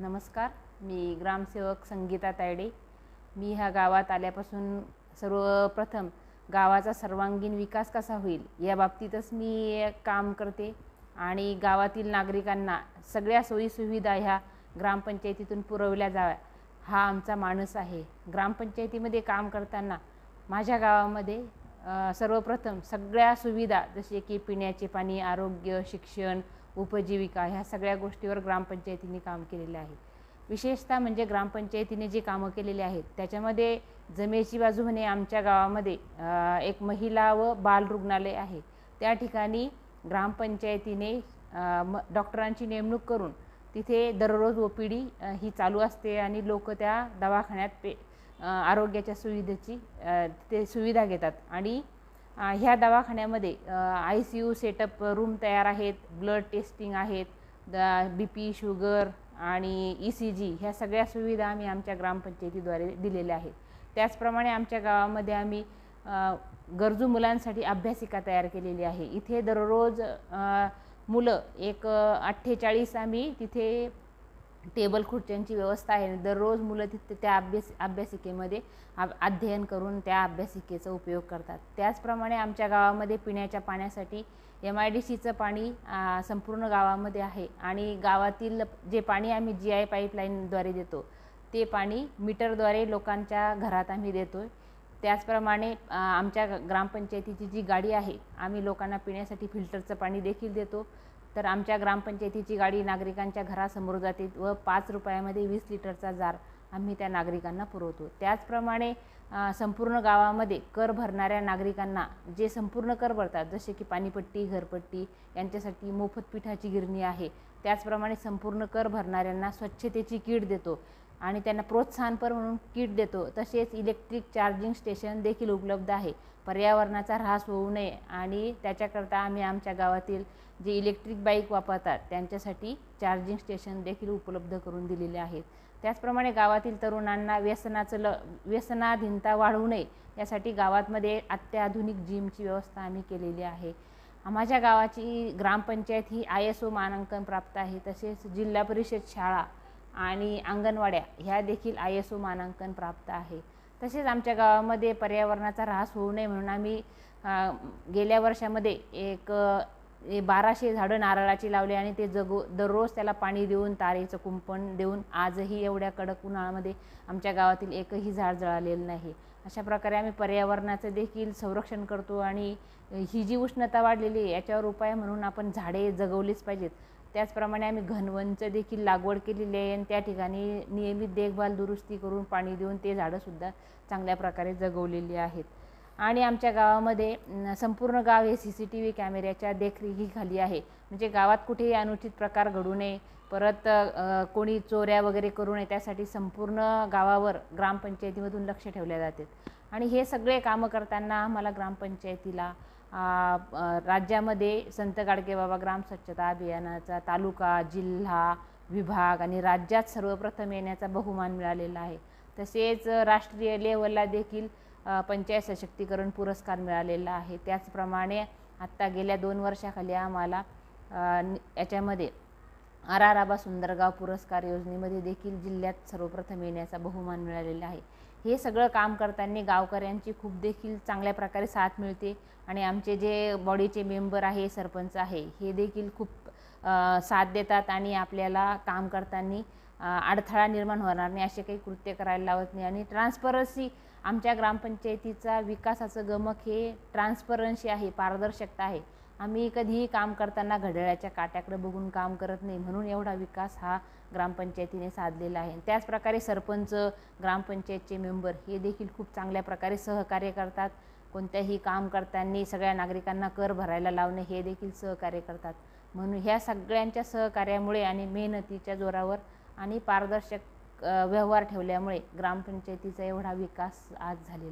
नमस्कार मी ग्रामसेवक संगीता तायडे. मी ह्या गावात आल्यापासून सर्वप्रथम गावाचा सर्वांगीण विकास कसा होईल या बाबतीतच मी काम करते आणि गावातील नागरिकांना सगळ्या सोयीसुविधा ह्या ग्रामपंचायतीतून पुरवल्या जाव्या हा आमचा माणूस आहे. ग्रामपंचायतीमध्ये काम करताना माझ्या गावामध्ये सर्वप्रथम सगळ्या सुविधा जसे की पिण्याचे पाणी आरोग्य शिक्षण उपजीविका ह्या सगळ्या गोष्टीवर ग्रामपंचायतीने काम केलेलं आहे. विशेषतः म्हणजे ग्रामपंचायतीने जे कामं केलेले आहेत त्याच्यामध्ये जमेची बाजू म्हणे आमच्या गावामध्ये एक महिला व बाल रुग्णालय आहे. त्या ठिकाणी ग्रामपंचायतीने म डॉक्टरांची नेमणूक करून तिथे दररोज ओ पी डी ही चालू असते आणि लोक त्या दवाखान्यात पे आरोग्याच्या सुविधेची ते सुविधा घेतात. आणि ह्या दवाखान्यामध्ये I C U setup room तयार आहेत ब्लड टेस्टिंग आहेत द बी पी शुगर आणि ई सी जी ह्या सगळ्या सुविधा आम्ही आमच्या ग्रामपंचायतीद्वारे दिलेल्या आहेत. त्याचप्रमाणे आमच्या गावामध्ये आम्ही गरजू मुलांसाठी अभ्यासिका तयार केलेली आहे. इथे दररोज मुलं एक अठ्ठेचाळीस आम्ही तिथे टेबल खुर्च्यांची व्यवस्था आहे. दररोज मुलं तिथे त्या अभ्यास अभ्यासिकेमध्ये अध्ययन करून त्या अभ्यासिकेचा उपयोग करतात. त्याचप्रमाणे आमच्या गावामध्ये पिण्याच्या पाण्यासाठी एम आय डी सीचं पाणी संपूर्ण गावामध्ये आहे. आणि गावातील जे पाणी आम्ही जी आय पाईपलाईनद्वारे देतो ते पाणी मीटरद्वारे लोकांच्या घरात आम्ही देतो आहे त्याचप्रमाणे आमच्या ग्रामपंचायतीची जी गाडी आहे आम्ही लोकांना पिण्यासाठी फिल्टरचं पाणी देखील देतो. तर आमच्या ग्रामपंचायतीची गाडी नागरिकांच्या घरासमोर जाते व पाच रुपयामध्ये वीस लिटरचा जार आम्ही त्या नागरिकांना पुरवतो. त्याचप्रमाणे संपूर्ण गावामध्ये कर भरणाऱ्या नागरिकांना जे संपूर्ण कर भरतात जसे की पाणीपट्टी घरपट्टी यांच्यासाठी मोफत पिठाची गिरणी आहे. त्याचप्रमाणे संपूर्ण कर भरणाऱ्यांना स्वच्छतेची किट देतो. आणि त्यांना प्रोत्साहनपर म्हणून किट देतो. तसेच इलेक्ट्रिक चार्जिंग स्टेशन देखील उपलब्ध आहे. पर्यावरणाचा ऱ्हास होऊ नये आणि त्याच्याकरता आम्ही आमच्या गावातील जे इलेक्ट्रिक बाईक वापरतात त्यांच्यासाठी चार्जिंग स्टेशन देखील उपलब्ध करून दिलेले आहेत. त्याचप्रमाणे गावातील तरुणांना व्यसनाचं ल व्यसनाधीनता वाढवू नये यासाठी गावातमध्ये अत्याधुनिक जिमची व्यवस्था आम्ही केलेली आहे. माझ्या गावाची ग्रामपंचायत ही आय एस ओ मानांकन प्राप्त आहे. तसेच जिल्हा परिषद शाळा आणि अंगणवाड्या ह्या देखील आय एस ओ मानांकन प्राप्त आहे. तसेच आमच्या गावामध्ये पर्यावरणाचा ऱ्हास होऊ नये म्हणून आम्ही गेल्या वर्षामध्ये एक बाराशे झाडं नारळाची लावली आणि ते जगू दररोज त्याला पाणी देऊन तारेचं कुंपण देऊन आजही एवढ्या कडक उन्हाळ्यामध्ये आमच्या गावातील एकही झाड जळालेलं नाही. अशा प्रकारे आम्ही पर्यावरणाचं देखील संरक्षण करतो आणि ही जी उष्णता वाढलेली आहे याच्यावर उपाय म्हणून आपण झाडे जगवलीच पाहिजेत. त्याचप्रमाणे आम्ही घनवनचं देखील लागवड केलेली आहे आणि त्या ठिकाणी नियमित देखभाल दुरुस्ती करून पाणी देऊन ते झाडंसुद्धा चांगल्या प्रकारे जगवलेली आहेत. आणि आमच्या गावामध्ये संपूर्ण गाव हे सी सी टी व्ही कॅमेऱ्याच्या देखरेखीखाली आहे. म्हणजे गावात कुठेही अनुचित प्रकार घडू नये. परत कोणी चोऱ्या वगैरे करू नये त्यासाठी संपूर्ण गावावर ग्रामपंचायतीमधून लक्ष ठेवले जाते. आणि हे सगळे कामं करताना आम्हाला ग्रामपंचायतीला राज्यामध्ये संत गाडगेबाबा ग्राम स्वच्छता अभियानाचा तालुका जिल्हा विभाग आणि राज्यात सर्वप्रथम येण्याचा बहुमान मिळालेला आहे. तसेच राष्ट्रीय लेवलला देखील पंचायत सशक्तीकरण पुरस्कार मिळालेला आहे. त्याचप्रमाणे आत्ता गेल्या दोन वर्षाखाली आम्हाला याच्यामध्ये आर आर आबा सुंदरगाव पुरस्कार योजनेमध्ये देखील जिल्ह्यात सर्वप्रथम येण्याचा बहुमान मिळालेला आहे. हे सगळं काम करताना गावकऱ्यांची खूप देखील चांगल्या प्रकारे साथ मिळते आणि आमचे जे बॉडीचे मेंबर आहे सरपंच आहे हे देखील खूप साथ देतात आणि आपल्याला काम करताना अडथळा निर्माण होणार नाही असे काही कृत्य करायला लावत नाही. आणि ट्रान्सपरन्सी आमच्या ग्रामपंचायतीचा विकासाचं गमक हे ट्रान्सपरन्सी आहे पारदर्शकता आहे. आम्ही कधीही काम करताना घड्याळाच्या काट्याकडे बघून काम करत नाही म्हणून एवढा विकास हा ग्रामपंचायतीने साधलेला आहे. त्याचप्रकारे सरपंच ग्रामपंचायतचे मेंबर हे देखील खूप चांगल्या प्रकारे सहकार्य करतात. कोणत्याही काम करताना सगळ्या नागरिकांना कर भरायला लावणे हे देखील सहकार्य करतात. म्हणून ह्या सगळ्यांच्या सहकार्यामुळे आणि मेहनतीच्या जोरावर आणि पारदर्शक व्यवहार ठेवल्यामुळे ग्रामपंचायतीचा एवढा विकास आज झालेला